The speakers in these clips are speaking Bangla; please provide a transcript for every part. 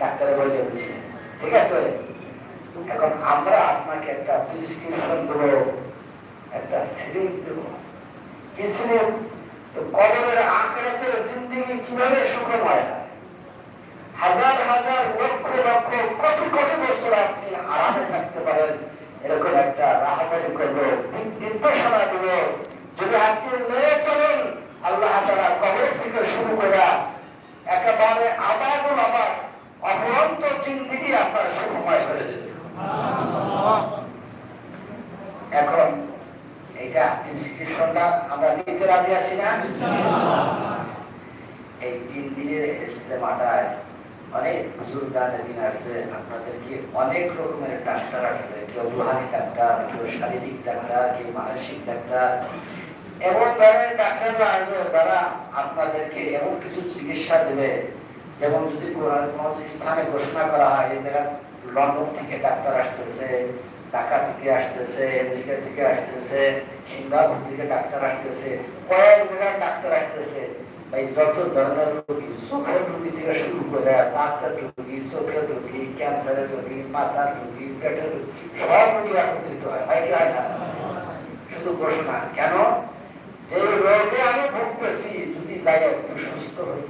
ডাক্তারে বলে দিচ্ছে ঠিক আছে? এখন আমরা আপনাকে একটা প্রেসক্রিপশন দেবো, একটা স্লিপ দেবো। কি স্লিপ কবরের আখেরাতের জিন্দিগি কীভাবে সুখময় হয়? হাজার হাজার লক্ষ লক্ষ কোটি কোটি বছর আপনি আরামে থাকতে পারেন। এরকম একটা রাহাবারি করব নির্দেশনা দেব। যদি আপনি মেনে চলেন, আল্লাহ তারা কবর থেকে শুরু করে একেবারে আবার আবার অপরন্ত জিন্দিগি আপনার সুখময় করে দেবে এখন এটা ইনস্টিটিউশনটা আমরা নিতে রাজি আছি না? এই তিন দিনের ইস্তেমাটায় অনেক বুজুর্গানের দিন আসবে আপনাদেরকে অনেক রকমের ডাক্তার আসবে। কেউ রুহানি ডাক্তার, কেউ শারীরিক ডাক্তার, কেউ মানসিক ডাক্তার। এমন ধরনের ডাক্তাররা আসবে যারা আপনাদেরকে এমন কিছু চিকিৎসা দেবে। যেমন যদি কোনো স্থানে ঘোষণা করা হয় এই জায়গা লন্ডন থেকে ডাক্তার আসতেছে ঢাকা থেকে আসতেছে আমেরিকা থেকে আসতেছে, সিঙ্গাপুর থেকে ডাক্তার আসতেছে, কয়েক জায়গায় ডাক্তার আসতেছে। যত ধরনের রোগী, চোখের রোগী থেকে শুরু করে দাঁতের রোগী, চোখের রোগী, ক্যান্সারের রোগী মাথার রোগী, পেটের রোগী, সব রোগী একত্রিত হয় হয় কি হয় না? শুধু ঘোষণা। কেন? যে রোগে আমি ভুগতেছি, যদি যাই একটু সুস্থ হই।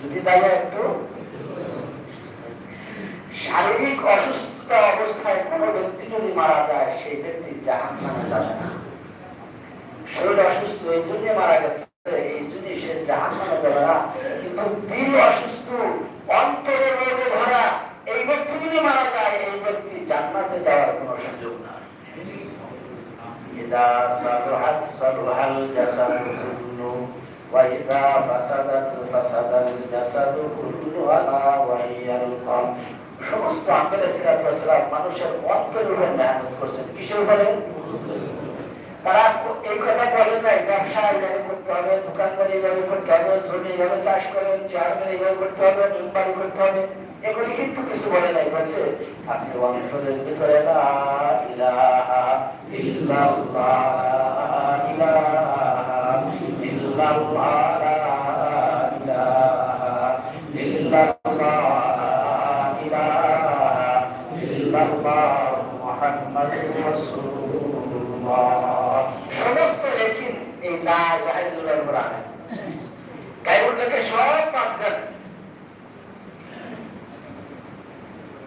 যদি যাই একটু শারীরিক অসুস্থতা অবস্থায় কোনো ব্যক্তি যদি মারা যায় সেই ব্যক্তি জাহান নামে যাবে না শরীর অসুস্থ এই জন্য মারা গেছে এই জন্য সে জাহান নামে যাবে না কিন্তু দিল অসুস্থ অন্তরে রোগে ভরা এই ব্যক্তি যদি মারা যায় এই ব্যক্তি জান্নাতে যাওয়ার কোনো সুযোগ নাই إذا صلحت صلح الجسد كله وإذا فسدت فسد الجسد كله ألا وهي القلب সমস্ত আম্বেলা সিরাত মানুষের অন্তরের মেহনত করছেন। কিসের উপরে? তারা এই কথা বলেন নাই ব্যবসা এইভাবে করতে হবে, দোকানদারি এইভাবে করতে হবে জমি এইভাবে চাষ করেন, চেয়ারম্যান এইভাবে করতে হবে নিমবাড়ি করতে হবে। এগুলি কিন্তু কিছু বলে নাই। বলছে, আপনি অন্তরের ভিতরে লা ইলাহা ইল্লাল্লাহ ইলাহা ইল্লাল্লাহ লা ইলাহা ইল্লাল্লাহ ইলাহা ইল্লাল্লাহ মুহাম্মাদুর রাসূলুল্লাহ সমস্ত লেখিন এই লা ইলাহা ইল্লাল্লাহর উপর আনে গায়বটাকে সব পাঠেন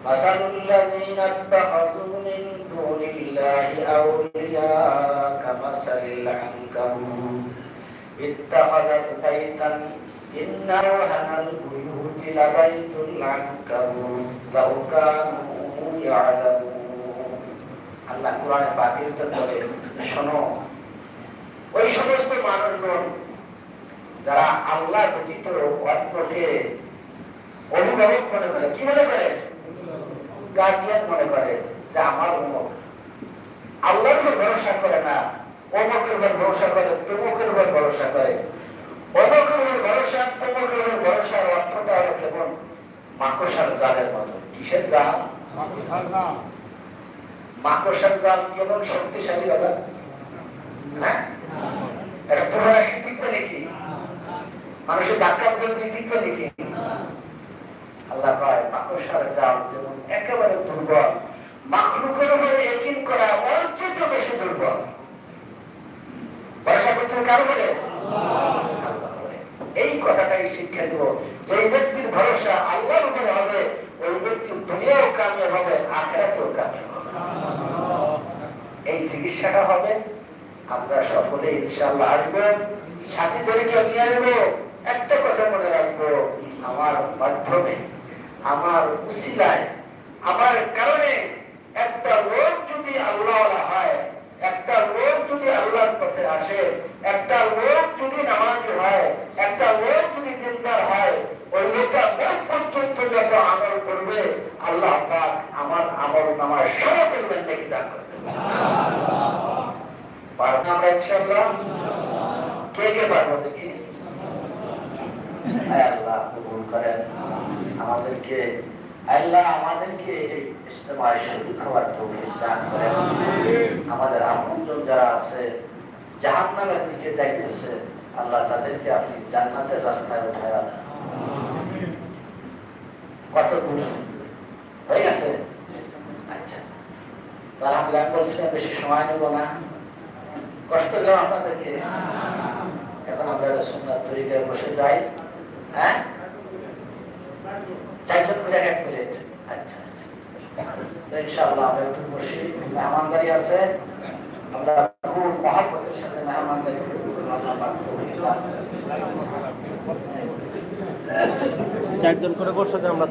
مثل الذين اتخذوا من دون الله أولياء كمثل العنكبوت اتخذت بيتا إن أوهن البيوت لبيت العنكبوت لو كانوا يعلمون আল্লাহ কোরআনে পাকের বলে শোনো, ওই সমস্ত মানুষগণ যারা আল্লাহ ব্যতীত অন্যকে অভিভাবক মনে করে, কি মনে করে? গার্ডিয়ান মনে করে যে আমার অমুক আল্লাহর ভরসা করে না অমুকের উপর ভরসা করে, তমুকের উপর ভরসা করে। অমুকের উপর ভরসা, তমুকের উপর ভরসার অর্থটা হলো কেমন মাকসার জালের মতো। কিসের জাল? মাকসার জাল কেমন? শক্তিশালী হ্যাঁ? বলে, এই কথাটাই শিক্ষা দেব। যে ব্যক্তির ভরসা আল্লাহর উপরে হবে কামিয়াব হবে এই চিকিৎসাটা হবে, আমরা সকলে ইনশাআল্লাহ আসব সাথীদেরকে নিয়ে আসব একটা কথা মনে রাখব আমার মাধ্যমে, আমার উসিলায়, আমার কারণে একটা লোক যদি আল্লাহ হয়, একটা লোক যদি আল্লাহর পথে আসে, একটা লোক যদি নামাজি হয়, একটা লোক যদি দিনদার হয়, ওই লোকটা পর্যন্ত যত আমল করবে আল্লাহ পাক আমার আমল নামায় করবেন দেখি দান পারব আমরা ইনশাল্লাহ কে কে পারব দেখি? আল্লাহ কবুল করেন। আমাদেরকে আল্লাহ আমাদেরকে শরীক হওয়ার তৌফিক দান করেন। আমাদের আপনজন যারা আছে, জাহান্নামের দিকে যাইতেছে, আল্লাহ তাদেরকে আপনি জান্নাতের রাস্তায় উঠায় দেন। কত দূর হয়ে গেছে? আচ্ছা। তো আলহামদুলিল্লাহ আমি বলছিলাম বেশি সময় নেব না। কষ্ট দিলাম আপনাদেরকে। এখন আমরা সুন্দর তরিকায় বসে যাই। হ্যাঁ? চারজন করে এক মিনিট। আচ্ছা আচ্ছা। ইনশাআল্লাহ আমরা একটু বসি। মেহমানদারি আছে। আমরা খুব সাথে মেহমানদারি। চারজন করে বসে আমরা